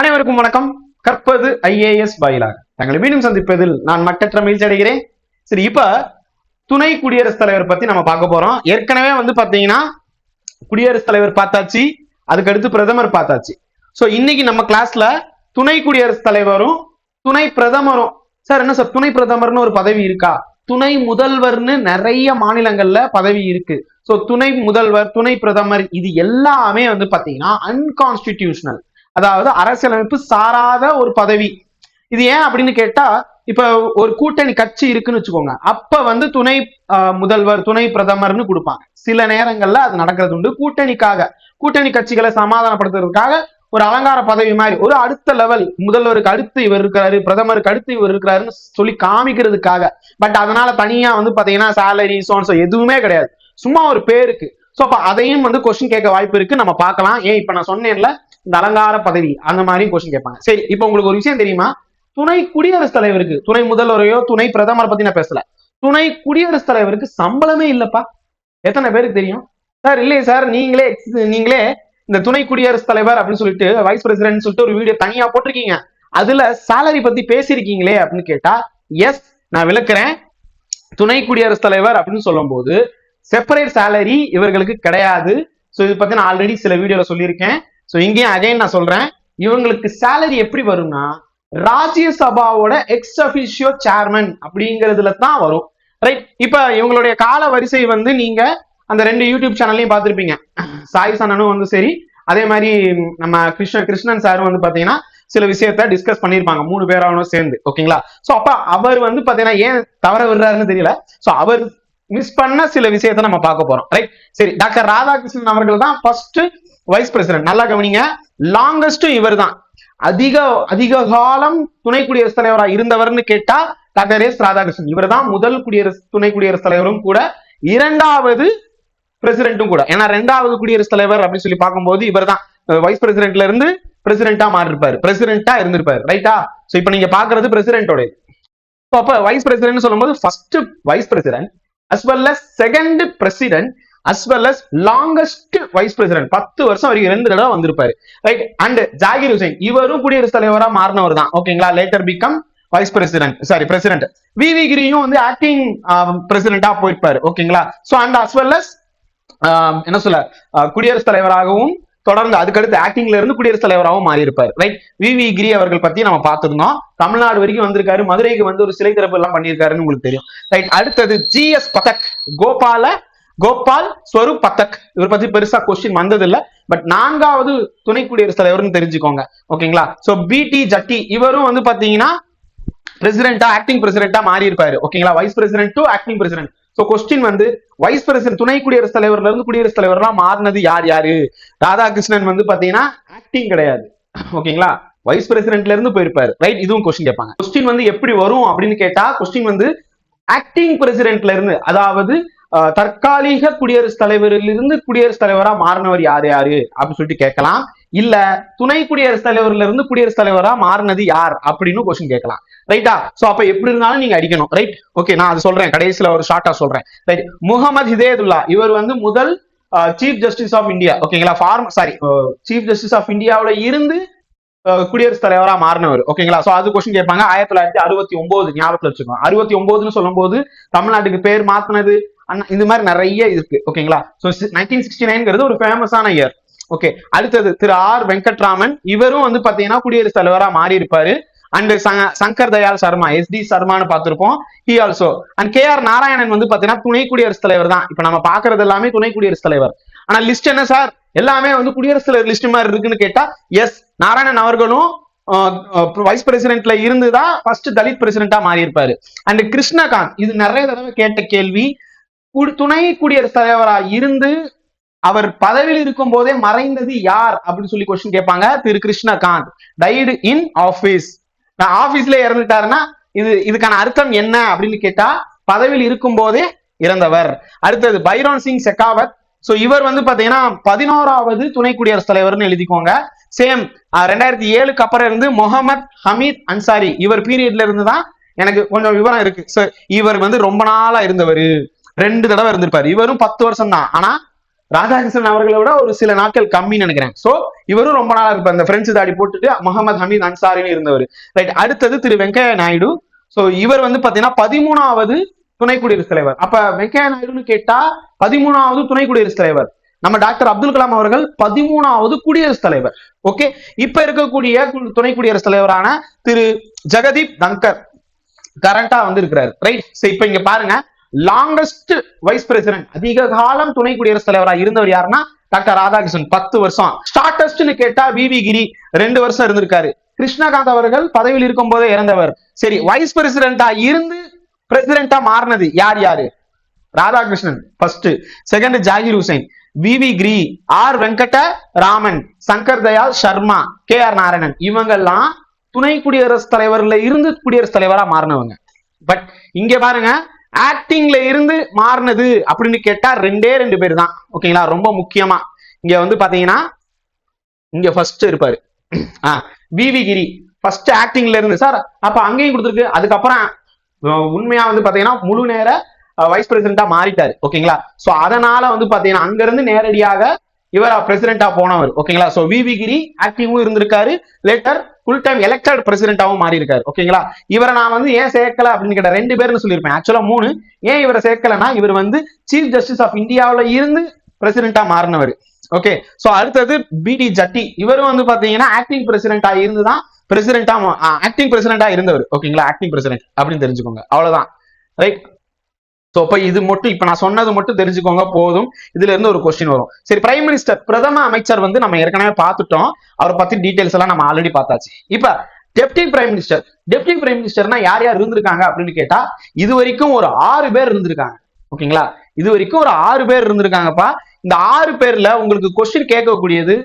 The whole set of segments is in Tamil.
அனைவருக்கும் வணக்கம். கற்பது ஐஏஎஸ் வாயிலாக. தங்களை மீண்டும் சந்திப்பதில் நான் மட்டற்ற மகிழ்ச்சி அடைகிறேன். சரி இப்ப துணை குடியரசுத் தலைவர் பத்தி நம்ம பார்க்க போறோம். ஏற்கனவே வந்து பாத்தீங்கன்னா குடியரசுத் தலைவர் பார்த்தாச்சு. அதுக்கு அடுத்து பிரதமர் பார்த்தாச்சு. சோ இன்னைக்கு நம்ம கிளாஸ்ல துணை குடியரசுத் தலைவரும் துணை பிரதமரும் சார் என்ன சார் துணை பிரதமர்னு ஒரு பதவி இருக்கா? துணை முதல்வர்னு நிறைய மாநிலங்கள்ல பதவி இருக்கு. சோ துணை முதல்வர் துணை பிரதமர் இது எல்லாமே வந்து பாத்தீங்கன்னா அன்கான்ஸ்டிடியூஷனல் அதாவது அரசியலமைப்பு சாராத ஒரு பதவி. இது ஏன் அப்படின்னு கேட்டா இப்ப ஒரு கூட்டணி கட்சி இருக்குன்னு வச்சுக்கோங்க. அப்ப வந்து துணை முதல்வர் துணை பிரதமர்னு கொடுப்பாங்க. சில நேரங்கள்ல அது நடக்கிறது உண்டு. கூட்டணிக்காக கூட்டணி கட்சிகளை சமாதானப்படுத்துறதுக்காக ஒரு அலங்கார பதவி மாதிரி ஒரு அடுத்த லெவல் முதல்வருக்கு அடுத்து இவர் இருக்கிறாரு பிரதமருக்கு அடுத்து இவர் இருக்கிறாருன்னு சொல்லி காமிக்கிறதுக்காக. பட் அதனால தனியா வந்து பாத்தீங்கன்னா சேலரி சோன்சோ எதுவுமே கிடையாது. சும்மா ஒரு பேருக்கு. ஸோ அப்ப அதையும் வந்து கொஸ்டின் கேட்க வாய்ப்பு இருக்கு. நம்ம பார்க்கலாம். ஏன் இப்ப நான் சொன்னேன்ல இந்த அலங்கார பதவி அந்த மாதிரி கொஸ்டின் கேட்பாங்க. சரி இப்போ உங்களுக்கு ஒரு விஷயம் தெரியுமா? துணை குடியரசுத் தலைவருக்கு துணை முதல்வரையோ துணை பிரதமரை பத்தி நான் பேசல. துணை குடியரசுத் தலைவருக்கு சம்பளமே இல்லப்பா. எத்தனை பேருக்கு தெரியும்? சார் இல்லையே சார் நீங்களே நீங்களே இந்த துணை குடியரசுத் தலைவர் அப்படின்னு சொல்லிட்டு வைஸ் பிரசிடென்ட் சொல்லிட்டு ஒரு வீடியோ தனியா போட்டிருக்கீங்க. அதுல சேலரி பத்தி பேசியிருக்கீங்களே அப்படின்னு கேட்டா எஸ் நான் விளக்குறேன். துணை குடியரசுத் தலைவர் அப்படின்னு சொல்லும் போது செப்பரேட் சேலரி இவர்களுக்கு கிடையாது. ஸோ இது பத்தி நான் ஆல்ரெடி சில வீடியோல சொல்லியிருக்கேன். ஸோ இங்கேயும் அகைன் நான் சொல்றேன். இவங்களுக்கு சேலரி எப்படி வரும்னா ராஜ்யசபாவோட எக்ஸ் அபிஷியோ சேர்மன் அப்படிங்கிறதுல தான் வரும். ரைட் இப்ப இவங்களுடைய கால வரிசை வந்து நீங்க அந்த ரெண்டு யூடியூப் சேனல்லையும் பார்த்துருப்பீங்க. சாய் சனனும் வந்து சரி அதே மாதிரி நம்ம கிருஷ்ண கிருஷ்ணன் சாரும் வந்து பாத்தீங்கன்னா சில விஷயத்த டிஸ்கஸ் பண்ணியிருப்பாங்க. மூணு பேராவனும் சேர்ந்து. ஓகேங்களா சோ அப்ப அவர் வந்து பாத்தீங்கன்னா ஏன் தவற விடுறாருன்னு தெரியல. சோ அவர் மிஸ் பண்ண சில விஷயத்த நம்ம பார்க்க போறோம். ரைட் சரி டாக்டர் ராதாகிருஷ்ணன் அவர்கள் தான் ஃபர்ஸ்ட் வைஸ் பிரசிடென்ட் நல்லா கவனிங்க. லாங்கஸ்டும் இவர் தான் அதிக அதிக காலம் துணை குடியரசுத் தலைவரா இருந்தவர்னு கேட்டா டாக்டர் எஸ் ராதாகிருஷ்ணன். இவர் தான் முதல் குடியரசு துணை குடியரசுத் தலைவரும் கூட. இரண்டாவது பிரசிடென்ட்டும் கூட. ஏன்னா ரெண்டாவது குடியரசுத் தலைவர் அப்படின்னு சொல்லி பார்க்கும்போது இவர் தான் வைஸ் பிரசிடென்ட்ல இருந்து பிரசிடென்ட்டா மாறி இருப்பாரு பிரசிடென்ட்டா இருந்திருப்பாரு. ரைட்டா சோ இப்ப நீங்க பாக்குறது பிரசிடென்டோட அப்ப வைஸ் பிரசிடென்ட் சொல்லும்போது first vice president as well as second president as well as longest vice president பத்து வருஷம் வரைக்கும் ரெண்டு தடவை வந்திருப்பாரு. ரைட் அண்ட் ஜாகிர் ஹுசைன் இவரும் குடியரசுத் தலைவரா மாறினவர் தான். ஓகேங்களா later become vice president sorry president V V கிரியும் வந்து um, ஆக்டிங் பிரசிடென்டா போயிருப்பாரு. ஓகேங்களா so and as well as என்ன சொல்ல uh, குடியரசுத் தலைவராகவும் தொடர்ந்து அதுக்கடுத்து ஆக்டிங்ல இருந்து குடியரசுத் தலைவராகவும் மாறி இருப்பார் ரைட் வி வி கிரி அவர்கள் பத்தி நம்ம பார்த்திருந்தோம். தமிழ்நாடு வரைக்கும் வந்திருக்காரு. மதுரைக்கு வந்து ஒரு சிலை திறப்பு எல்லாம் பண்ணியிருக்காருன்னு உங்களுக்கு தெரியும். ரைட் அடுத்தது ஜி எஸ் பதக் கோபால கோபால் ஸ்வரூப் பத்தக். இவர் பத்தி பெருசா கொஸ்டின் வந்தது இல்ல பட் நான்காவது துணை குடியரசுத் தலைவர்னு தெரிஞ்சுக்கோங்க. ஓகேங்களா? சோ பிடி ஜட்டி இவரும் வந்து பாத்தீங்கன்னா பிரசிடென்டா ஆக்டிங் பிரசிடென்ட்டா மாறி இருப்பாரு ஓகேங்களா? Vice president to acting president so question வந்து வைஸ் பிரசிடென்ட் துணை குடியரசுத் தலைவர்ல இருந்து குடியரசுத் தலைவர்லாம் மாறினது யார் யாரு? ராதாகிருஷ்ணன் வந்து பாத்தீங்கன்னா ஆக்டிங் கிடையாது. ஓகேங்களா? வைஸ் பிரசிடென்ட்ல இருந்து போயிருப்பாரு. ரைட் இதுவும் கொஸ்டின் கேட்பாங்க. கொஸ்டின் வந்து எப்படி வரும் அப்படின்னு கேட்டா கொஸ்டின் வந்து ஆக்டிங் பிரசிடென்ட்ல இருந்து அதாவது தற்காலிக குடியரசுத் தலைவரிலிருந்து குடியரசுத் தலைவரா மாறினவர் யார் யாரு? அப்படின்னு சொல்லிட்டு கேட்கலாம். இல்ல துணை குடியரசுத் தலைவர்ல இருந்து குடியரசுத் தலைவரா மாறினது யார்? அப்படின்னு கொஸ்டின் கேட்கலாம். ரைட்டா சோ அப்ப எப்படி இருந்தாலும் நீங்க அடிக்கணும். ரைட் ஓகே நான் அது சொல்றேன். கடைசியில ஒரு ஷார்ட்டா சொல்றேன். ரைட் முகமது ஹிதேதுல்லா இவர் வந்து முதல் சீஃப் ஜஸ்டிஸ் ஆஃப் இந்தியா ஓகேங்களா from sorry chief justice of இந்தியாவில இருந்து குடியரசுத் தலைவரா மாறினவர். ஓகேங்களா சோ அது கொஸ்டின் கேட்பாங்க. ஆயிரத்தி தொள்ளாயிரத்தி அறுபத்தி ஒன்பது ஞாபகத்துல வச்சுக்கோங்க. அறுபத்தி ஒன்பதுன்னு சொல்லும்போது தமிழ்நாட்டுக்கு பேர் மாத்தினது இந்த மாதிரி நிறைய இருக்கு ஓகேங்களா சோ நைன்டீன் சிக்ஸ்டி நைன்ங்கிறது ஒரு ஃபேமஸான இயர் ஓகே அடுத்தது திரு ஆர் வெங்கட்ராமன். இவரும் வந்து பாத்தீங்கன்னா குடியரசுத் தலைவரா மாறி இருப்பாரு and Shankar Dayal Sharma S D சர்மான்னு பார்த்திருப்போம். He also and K R Narayanan வந்து பாத்தீங்கன்னா துணை குடியரசுத் தலைவர் தான். இப்ப நம்ம பாக்குறது எல்லாமே துணை குடியரசுத் தலைவர். ஆனா லிஸ்ட் என்ன சார் எல்லாமே வந்து குடியரசுத் தலைவர் லிஸ்ட் மாதிரி இருக்குன்னு கேட்டா எஸ் நாராயணன் அவர்களும் வைஸ் பிரசிடென்ட்ல இருந்து தான் ஃபர்ஸ்ட் தலித் பிரசிடென்டா மாறி இருப்பாரு அண்ட் கிருஷ்ணகாந்த் இது நிறைய தடவை கேட்ட கேள்வி. துணை குடியரசுத் தலைவரா இருந்து அவர் பதவியில் இருக்கும் போதே மறைந்தது யார் அப்படின்னு சொல்லி கொஸ்டின் கேட்பாங்க. திரு கிருஷ்ணகாந்த். டைடு இன் ஆபீஸ் நான் ஆபீஸ்ல இறந்துட்டாருன்னா இது இதுக்கான அர்த்தம் என்ன அப்படின்னு கேட்டா பதவியில் இருக்கும் போதே இறந்தவர். அடுத்தது பைரோன் சிங் செகாவத் சோ இவர் வந்து பாத்தீங்கன்னா பதினோராவது துணை குடியரசுத் தலைவர்னு எழுதிக்கோங்க. சேம் ரெண்டாயிரத்தி ஏழுக்கு அப்புறம் இருந்து முகமது ஹமீத் அன்சாரி. இவர் பீரியட்ல இருந்து தான் எனக்கு கொஞ்சம் விவரம் இருக்கு. சோ இவர் வந்து ரொம்ப நாளா இருந்தவர். ரெண்டு தடவை இருந்திருப்பாரு. இவரும் பத்து வருஷம் தான் ஆனா ராதாகிருஷ்ணன் அவர்களை விட ஒரு சில நாட்கள் கம்மின்னு நினைக்கிறேன். சோ இவரும் ரொம்ப நாளா இருப்பார். இந்த பிரெஞ்சு தாடி போட்டுட்டு முகமது ஹமீத் அன்சாரின்னு இருந்தவர். ரைட் அடுத்தது திரு வெங்கையா நாயுடு. சோ இவர் வந்து பாத்தீங்கன்னா பதிமூணாவது துணை குடியரசுத் தலைவர். அப்ப வெங்கையா நாயுடுன்னு கேட்டா பதிமூணாவது துணை குடியரசுத் தலைவர். நம்ம டாக்டர் அப்துல் கலாம் அவர்கள் பதிமூணாவது குடியரசுத் தலைவர். ஓகே இப்ப இருக்கக்கூடிய துணை குடியரசுத் தலைவரான திரு ஜெகதீப் தங்கர் கரண்டா வந்து இருக்கிறாரு ரைட் இப்ப இங்க பாருங்க. லாங்கஸ்ட் வைஸ் பிரசிடென்ட் அதிக காலம் துணை குடியரசுத் தலைவரா இருந்தவர் யாருன்னா டாக்டர் ராதாகிருஷ்ணன். பத்து வருஷம். ஸ்டார்டஸ்ட்னு கேட்டா விவி கிரி. ரெண்டு வருஷம் இருந்திருக்காரு. கிருஷ்ணகாந்த் அவர்கள் பதவியில் இருக்கும் போதே இறந்தவர். சரி வைஸ் பிரசிடென்டா இருந்து பிரசிடென்டா மாறினது யார் யாரு? Radhakrishnan first second Zakir Hussain. V V Giri. R Venkataraman Shankar Dayal Sharma. K R Narayanan. இவங்கெல்லாம் துணை குடியரசுத் தலைவர்ல இருந்து குடியரசுத் தலைவரா மாறினவங்க. பட் இங்க பாருங்க ஆக்டிங்ல இருந்து மாறினது அப்படின்னு கேட்டா ரெண்டே ரெண்டு பேர் தான் ஓகேங்களா ரொம்ப முக்கியமா. இங்க வந்து பாத்தீங்கன்னா இங்க ஃபர்ஸ்ட் இருப்பாரு. ஆ விவி கிரி. ஃபர்ஸ்ட் ஆக்டிங்ல இருந்து. சார் அப்ப அங்கேயும் கொடுத்துருக்கு. அதுக்கப்புறம் உண்மையா வந்து பாத்தீங்கன்னா முழு நேர வைஸ் பிரசிடென்டா மாறிட்டாரு. ஓகேங்களா சோ அதனால வந்து பாத்தீங்கன்னா அங்க இருந்து நேரடியாக இவர் பிரசிடென்டா போனவர். ஓகேங்களா சோ விவி கிரி ஆக்டிவும் இருந்திருக்காரு. லேட்டர் ஃபுல் டைம் எலெக்டட் பிரசிடென்டாவும் மாறி இருக்காரு ஓகேங்களா? இவரை நான் வந்து ஏன் சேர்க்கல அப்படின்னு கேட்ட ரெண்டு பேர்னு சொல்லியிருப்பேன். ஆக்சுவலா மூணு. ஏன் இவரை சேர்க்கலன்னா இவர் வந்து சீஃப் ஜஸ்டிஸ் ஆஃப் இந்தியாவில் இருந்து பிரசிடென்டா மாறினவர். ஓகே? சோ அடுத்தது பிடி ஜட்டி இவரும் வந்து பாத்தீங்கன்னா ஆக்டிங் பிரசிடென்டா இருந்துதான் பிரசிடென்டா ஆக்டிங் பிரசிடென்டா இருந்தவர். ஓகேங்களா? ஆக்டிங் பிரசிடென்ட் அப்படின்னு தெரிஞ்சுக்கோங்க. அவ்வளவுதான். ரைட் ஸோ அப்போ இது மட்டும் இப்போ நான் சொன்னது மட்டும் தெரிஞ்சுக்கோங்க போதும். இதுல இருந்து ஒரு கொஸ்டின் வரும். சரி பிரைம் மினிஸ்டர் பிரதம அமைச்சர் வந்து நம்ம ஏற்கனவே பார்த்துட்டோம். அவரை பத்தி டீடைல்ஸ் எல்லாம் நம்ம ஆல்ரெடி பார்த்தாச்சு. இப்போ deputy prime minister deputy prime மினிஸ்டர்னா யார் யார் இருந்திருக்காங்க அப்படின்னு கேட்டா இது வரைக்கும் ஒரு ஆறு பேர் இருந்திருக்காங்க. ஓகேங்களா? இது வரைக்கும் ஒரு ஆறு பேர் இருந்திருக்காங்கப்பா. இந்த ஆறு பேர்ல உங்களுக்கு கொஸ்டின் கேட்கக்கூடியது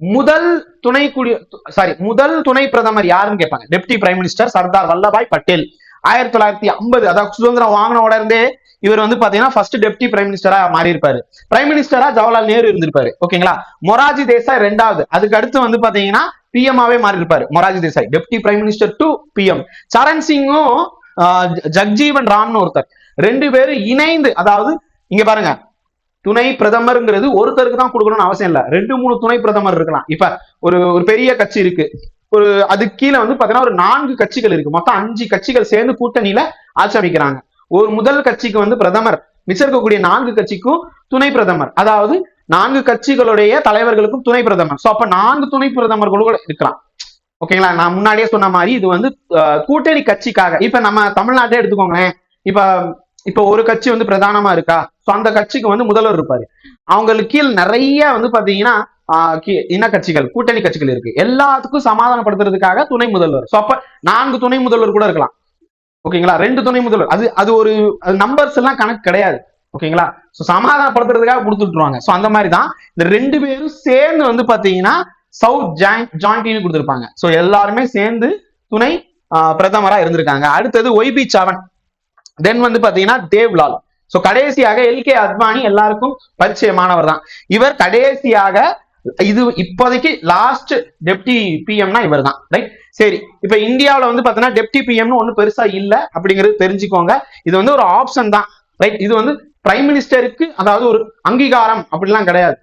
முதல் துணை குடி சாரி முதல் துணை பிரதமர் யாருன்னு கேட்பாங்க. Deputy prime minister Sardar Vallabhbhai Patel. ஆயிரத்தி தொள்ளாயிரத்தி ஐம்பது அதாவது சுதந்திரம் வாங்கின உடனே இவர் வந்து பாத்தீங்கன்னா ஃபர்ஸ்ட் டெப்டி பிரைம் மினிஸ்டரா மாறி இருப்பாரு பிரைம் மினிஸ்டரா ஜவஹர்லால் நேரு இருந்திருப்பாரு. ஓகேங்களா மொராஜி தேசாய் ரெண்டாவது. அதுக்கு அடுத்து வந்து பாத்தீங்கன்னா பிஎம்ஆவே மாறி இருப்பாரு Morarji Desai. Deputy prime minister to PM Charan சிங்கும் ஜக்ஜீவன் ராம்னு ஒருத்தர். ரெண்டு பேரும் இணைந்து அதாவது இங்க பாருங்க. துணை பிரதமர்ங்கிறது ஒருத்தருக்கு தான் கொடுக்கணும்னு அவசியம் இல்ல. ரெண்டு மூணு துணை பிரதமர் இருக்கலாம். இப்ப ஒரு ஒரு பெரிய கட்சி இருக்கு. ஒரு அது கீழே வந்து பாத்தீங்கன்னா ஒரு நான்கு கட்சிகள் இருக்கு. மொத்தம் அஞ்சு கட்சிகள் சேர்ந்து கூட்டணியில ஆட்சி அமைக்கிறாங்க. ஒரு முதல் கட்சிக்கு வந்து பிரதமர். மிச்சம் இருக்கக்கூடிய நான்கு கட்சிக்கும் துணை பிரதமர். அதாவது நான்கு கட்சிகளுடைய தலைவர்களுக்கும் துணை பிரதமர். சோ அப்ப நான்கு துணை பிரதமர்களும் கூட இருக்கலாம். ஓகேங்களா? நான் முன்னாடியே சொன்ன மாதிரி இது வந்து கூட்டணி கட்சிக்காக. இப்ப நம்ம தமிழ்நாட்டே எடுத்துக்கோங்களேன். இப்ப இப்ப ஒரு கட்சி வந்து பிரதானமா இருக்கா? சோ அந்த கட்சிக்கு வந்து முதல்வர் இருப்பாரு. அவங்களுக்கு கீழ் நிறைய வந்து பாத்தீங்கன்னா ஆஹ் இன கட்சிகள் கூட்டணி கட்சிகள் இருக்கு. எல்லாத்துக்கும் சமாதானப்படுத்துறதுக்காக துணை முதல்வர். சோ அப்ப நான்கு துணை முதல்வர் கூட இருக்கலாம். ஓகேங்களா? ரெண்டு துணை முதல்வர். அது அது ஒரு நம்பர்ஸ் எல்லாம் கணக்கு கிடையாது. ஓகேங்களா? ஸோ சமாதானப்படுத்துறதுக்காக கொடுத்துட்டுருவாங்க. ஸோ அந்த மாதிரி தான் இந்த ரெண்டு பேரும் சேர்ந்து வந்து பார்த்தீங்கன்னா சவுத் ஜாயின் ஜாயிண்ட் கொடுத்துருப்பாங்க. ஸோ எல்லாருமே சேர்ந்து துணை பிரதமராக இருந்திருக்காங்க. அடுத்தது ஒய்பி சவன் தென் வந்து பார்த்தீங்கன்னா தேவ்லால் ஸோ கடைசியாக எல் கே அத்வானி எல்லாருக்கும் பரிச்சயமானவர் தான் இவர் கடைசியாக இது இப்போதைக்கு லாஸ்ட் டெப்டி பிஎம்னா இவர் தான் ரைட் சரி இப்ப இந்தியாவில் வந்து பாத்தீங்கன்னா டெப்டி பிஎம்னு ஒன்றும் பெருசா இல்லை அப்படிங்கிறது தெரிஞ்சுக்கோங்க. இது வந்து ஒரு ஆப்ஷன் தான் ரைட் இது வந்து பிரைம் மினிஸ்டருக்கு அதாவது ஒரு அங்கீகாரம் அப்படிலாம் கிடையாது.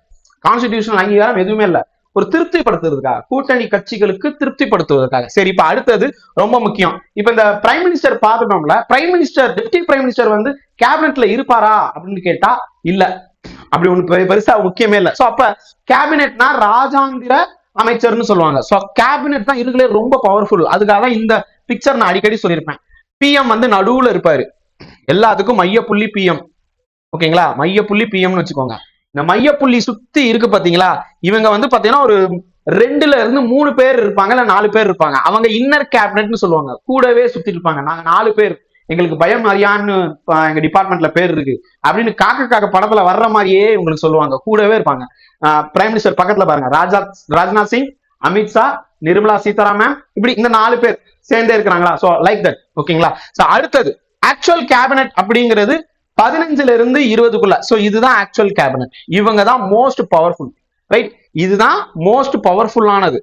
கான்ஸ்டிடியூஷனல் அங்கீகாரம் எதுவுமே இல்லை. ஒரு திருப்திப்படுத்துறதுக்காக கூட்டணி கட்சிகளுக்கு திருப்திப்படுத்துவதற்காக. சரி இப்ப அடுத்தது ரொம்ப முக்கியம். இப்ப இந்த prime minister பார்த்துட்டோம்ல prime minister deputy prime minister வந்து கேபினெட்ல இருப்பாரா அப்படின்னு கேட்டா இல்ல. அப்படி ஒண்ணு பெருசா முக்கியமே இல்லை. சோ அப்ப கேபினெட்னா ராஜாந்திர அமைச்சர்னு சொல்லுவாங்க. சோ கேபினெட் தான் இருக்குலே ரொம்ப பவர்ஃபுல் அதுக்காக தான் இந்த பிக்சர் நான் அடிக்கடி சொல்லியிருப்பேன். பிஎம் வந்து நடுவுல இருப்பாரு. எல்லாத்துக்கும் மையப்புள்ளி பிஎம் ஓகேங்களா? மையப்புள்ளி பிஎம்னு வச்சுக்கோங்க. இந்த மையப்புள்ளி சுத்தி இருக்கு பாத்தீங்களா? இவங்க வந்து பாத்தீங்கன்னா ஒரு ரெண்டுல இருந்து மூணு பேர் இருப்பாங்க இல்ல நாலு பேர் இருப்பாங்க. அவங்க இன்னர் கேபினெட்னு சொல்லுவாங்க. கூடவே சுத்தி இருப்பாங்க. நாங்க நாலு பேர். எங்களுக்கு பயம் அறியான்னு எங்க டிபார்ட்மெண்ட்ல பேர் இருக்கு. அப்படின்னு காக்க காக்க படத்துல வர்ற மாதிரியே உங்களுக்கு சொல்லுவாங்க. கூடவே இருப்பாங்க. பிரைம் மினிஸ்டர் பக்கத்துல பாருங்க. ராஜா ராஜ்நாத் சிங் அமித்ஷா நிர்மலா சீதாராமன் இப்படி இந்த நாலு பேர் சேர்ந்தே இருக்கிறாங்களா? சோ லைக் தட் ஓகேங்களா? சோ அடுத்தது ஆக்சுவல் கேபினட் அப்படிங்கிறது பதினஞ்சுல இருந்து இருபதுக்குள்ள. சோ இதுதான் ஆக்சுவல் கேபினட் இவங்க தான் மோஸ்ட் பவர்ஃபுல் ரைட் இதுதான் மோஸ்ட் பவர்ஃபுல்லானது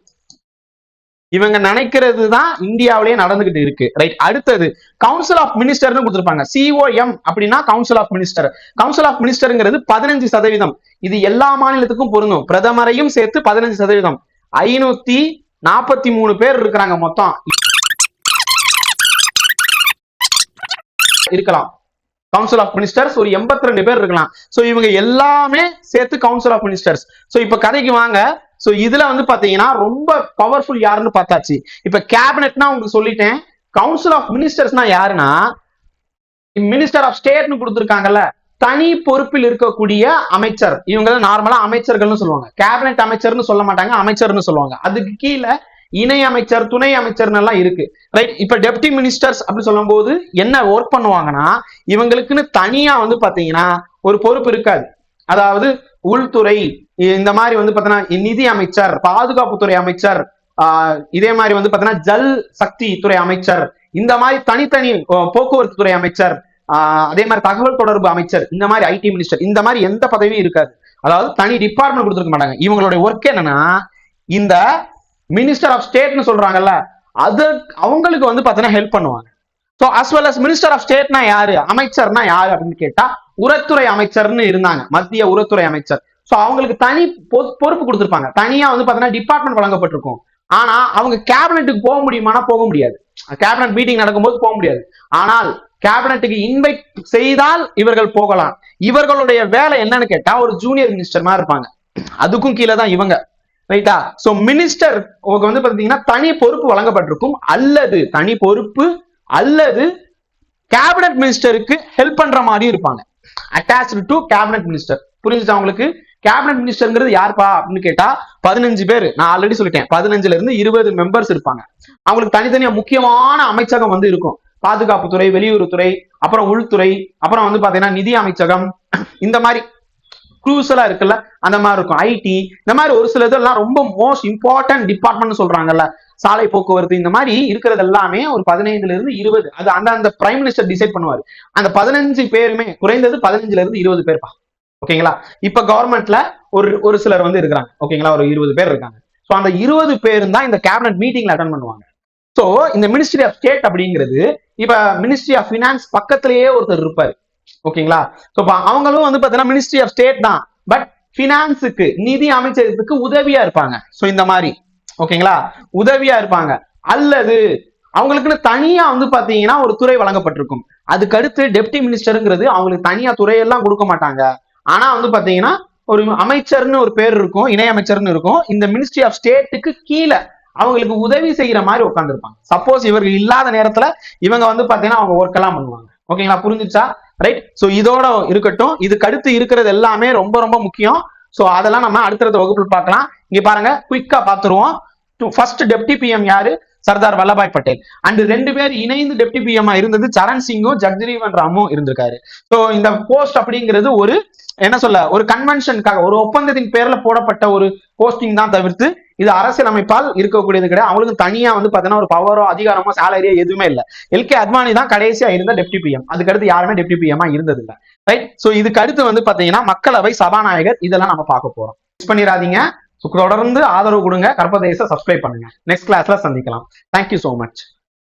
இவங்க நினைக்கிறது தான் இந்தியாவிலேயே நடந்துகிட்டு இருக்கு. ரைட் அடுத்தது கவுன்சில் ஆஃப் மினிஸ்டர்னு கொடுத்துருப்பாங்க. சிஓஎம் அப்படின்னா council of minister council of மினிஸ்டருங்கிறது பதினஞ்சு சதவீதம். இது எல்லா மாநிலத்துக்கும் பொருந்தும். பிரதமரையும் சேர்த்து பதினஞ்சு சதவீதம். ஐநூத்தி நாற்பத்தி மூணு பேர் இருக்கிறாங்க மொத்தம். இருக்கலாம். கவுன்சில் ஆஃப் மினிஸ்டர்ஸ் ஒரு எண்பத்தி ரெண்டு பேர் இருக்கலாம். சோ இவங்க எல்லாமே சேர்த்து கவுன்சில் ஆஃப் மினிஸ்டர்ஸ் சோ இப்ப கதைக்கு வாங்க. சோ இதுல வந்து பாத்தீங்கன்னா ரொம்ப பவர்ஃபுல் யாருன்னு பார்த்தாச்சு. இப்ப கேபினெட்னா உங்களுக்கு சொல்லிட்டேன். கவுன்சில் ஆஃப் மினிஸ்டர்ஸ்னா யாருன்னா மினிஸ்டர் ஆஃப் ஸ்டேட்னு கொடுத்துருக்காங்கல்ல தனி பொறுப்பில் இருக்கக்கூடிய அமைச்சர். இவங்க நார்மலா அமைச்சர்கள்னு சொல்லுவாங்க. கேபினெட் அமைச்சர்னு சொல்ல மாட்டாங்க அமைச்சர்னு சொல்லுவாங்க. அதுக்கு கீழே இணை அமைச்சர் துணை அமைச்சர்னு எல்லாம் இருக்கு. ரைட் இப்ப டெப்டி மினிஸ்டர்ஸ் அப்படி சொல்லும் போது என்ன ஒர்க் பண்ணுவாங்கன்னா இவங்களுக்குன்னு தனியா வந்து பாத்தீங்கன்னா ஒரு பொறுப்பு இருக்காது. அதாவது உள்துறை இந்த மாதிரி வந்து பாத்தீங்கன்னா நிதி அமைச்சர் பாதுகாப்புத்துறை அமைச்சர் ஆஹ் இதே மாதிரி வந்து பாத்தீங்கன்னா ஜல் சக்தி துறை அமைச்சர் இந்த மாதிரி தனித்தனி போக்குவரத்து துறை அமைச்சர் ஆஹ் அதே மாதிரி தகவல் தொடர்பு அமைச்சர் இந்த மாதிரி ஐடி மினிஸ்டர் இந்த மாதிரி எந்த பதவியும் இருக்காது. அதாவது தனி டிபார்ட்மெண்ட் கொடுத்துருக்க மாட்டாங்க. இவங்களுடைய ஒர்க் என்னன்னா இந்த மினிஸ்டர் ஆஃப் ஸ்டேட்னு சொல்றாங்கல்ல அது அவங்களுக்கு வந்து பாத்தீங்கன்னா ஹெல்ப் பண்ணுவாங்க. So as well as minister of ஸ்டேட்னா யாரு? அமைச்சர்னா யாரு அப்படின்னு கேட்டா உரத்துறை அமைச்சர்னு இருந்தாங்க. மத்திய உரத்துறை அமைச்சர். ஸோ அவங்களுக்கு தனி பொறுப்பு கொடுத்துருப்பாங்க. தனியாக வந்து பார்த்தீங்கன்னா டிபார்ட்மெண்ட் வழங்கப்பட்டிருக்கும். ஆனால் அவங்க கேபினெட்டுக்கு போக முடியுமானா போக முடியாது. கேபினெட் மீட்டிங் நடக்கும்போது போக முடியாது. ஆனால் கேபினெட்டுக்கு இன்வைட் செய்தால் இவர்கள் போகலாம். இவர்களுடைய வேலை என்னன்னு கேட்டா ஒரு ஜூனியர் மினிஸ்டர் மாதிரி இருப்பாங்க. அதுக்கும் கீழே தான் இவங்க. ரைட்டா சோ மினிஸ்டர் வந்து பாத்தீங்கன்னா தனி பொறுப்பு வழங்கப்பட்டிருக்கும். அல்லது தனி பொறுப்பு அல்லது கேபினெட் மினிஸ்டருக்கு ஹெல்ப் பண்ற மாதிரி இருப்பாங்க. அட்டாச்சு டு கேபினெட் மினிஸ்டர் புரிஞ்சுச்சா உங்களுக்கு? கேபினட் மினிஸ்டர்ங்கிறது யாருப்பா அப்படின்னு கேட்டா பதினஞ்சு பேர். நான் ஆல்ரெடி சொல்லிட்டேன். பதினஞ்சுல இருந்து இருபது மெம்பர்ஸ் இருப்பாங்க. அவங்களுக்கு தனித்தனியா முக்கியமான அமைச்சகம் வந்து இருக்கும். பாதுகாப்புத்துறை வெளியுறவுத்துறை அப்புறம் உள்துறை அப்புறம் வந்து பாத்தீங்கன்னா நிதி அமைச்சகம் இந்த மாதிரி குரூசலா இருக்குல்ல அந்த மாதிரி இருக்கும். ஐடி இந்த மாதிரி ஒரு சில இதெல்லாம் ரொம்ப மோஸ்ட் இம்பார்ட்டன்ட் டிபார்ட்மெண்ட் சொல்றாங்கல்ல. சாலை போக்குவரத்து இந்த மாதிரி இருக்கிறது எல்லாமே ஒரு பதினைந்துல இருந்து இருபது. அது அந்த அந்த பிரைம் மினிஸ்டர் டிசைட் பண்ணுவாரு. அந்த பதினஞ்சு பேருமே குறைந்தது பதினஞ்சுல இருந்து இருபது பேர்ப்பா. ஓகேங்களா? இப்ப கவர்மெண்ட்ல ஒரு ஒரு சிலர் வந்து இருக்கிறாங்க. ஓகேங்களா? ஒரு இருபது பேர் இருக்காங்க. ஸோ அந்த இருபது பேர் தான் இந்த கேபினட் மீட்டிங்ல அட்டன் பண்ணுவாங்க. சோ இந்த மினிஸ்ட்ரி ஆஃப் ஸ்டேட் அப்படிங்கிறது இப்ப மினிஸ்ட்ரி ஆஃப் ஃபினான்ஸ் பக்கத்திலேயே ஒருத்தர் இருப்பாரு. ஓகேங்களா? சோ அவங்களும் வந்து பாத்தீங்கன்னா மினிஸ்ட்ரி ஆஃப் ஸ்டேட் தான். பட் ஃபினான்ஸுக்கு நிதி அமைச்சகத்துக்கு உதவியா இருப்பாங்க. சோ இந்த மாதிரி. ஓகேங்களா? உதவியா இருப்பாங்க. அல்லது அவங்களுக்குன்னு தனியா வந்து பாத்தீங்கன்னா ஒரு துறை வழங்கப்பட்டிருக்கும். அதுக்கு அடுத்து டெப்டி மினிஸ்டருங்கிறது அவங்களுக்கு தனியா துறையெல்லாம் கொடுக்க மாட்டாங்க. ஆனா வந்து பாத்தீங்கன்னா ஒரு அமைச்சர்னு ஒரு பேர் இருக்கும் இணை அமைச்சர்னு இருக்கும். இந்த மினிஸ்ட்ரி ஆஃப் ஸ்டேட்டுக்கு கீழே அவங்களுக்கு உதவி செய்யற மாதிரி உட்காந்துருப்பாங்க சப்போஸ் இவர்கள் இல்லாத நேரத்துல இவங்க வந்து பாத்தீங்கன்னா அவங்க ஒர்க் எல்லாம் பண்ணுவாங்க. ஓகேங்களா புரிஞ்சுச்சா? ரைட் ஸோ இதோட இருக்கட்டும். இதுக்கு அடுத்து இருக்கிறது எல்லாமே ரொம்ப ரொம்ப முக்கியம். ஸோ அதெல்லாம் நம்ம அடுத்தடுத்த வகுப்பில் பார்க்கலாம். இங்க பாருங்க குயிக்கா பாத்துருவோம் ஃபர்ஸ்ட் டெப்டி பிஎம் யாரு? சர்தார் வல்லபாய் பட்டேல். அண்ட் ரெண்டு பேர் இணைந்து டெப்டி பிஎம் இருந்தது சரண் சிங்கும் ஜக்ஜீவன் ராமும் இருந்திருக்காரு. ஸோ இந்த போஸ்ட் அப்படிங்கிறது ஒரு என்ன சொல்ல ஒரு கன்வென்ஷனுக்காக ஒரு ஒப்பந்தத்தின் பேர்ல போடப்பட்ட ஒரு போஸ்டிங் தான் தவிர்த்து இது அரசியலமைப்பால் இருக்கக்கூடியது கிடையாது. அவங்களுக்கு தனியா வந்து பாத்தீங்கன்னா ஒரு பவரோ அதிகாரமோ சேலரியோ எதுவுமே இல்லை. எல்கே அத்வானி தான் கடைசியா இருந்த டெப்டி பிஎம் அதுக்கடுத்து யாருமே டெப்டி பிஎம்மா இருந்தது இல்லை ரைட் சோ இதுக்கு அடுத்து வந்து பாத்தீங்கன்னா மக்களவை சபாநாயகர் இதெல்லாம் நம்ம பார்க்க போறோம். மிஸ் பண்ணிடாதீங்க. தொடர்ந்து ஆதரவு கொடுங்க. கற்பதேச சப்ஸ்கிரைப் பண்ணுங்க. நெக்ஸ்ட் கிளாஸ்ல சந்திக்கலாம். Thank you so much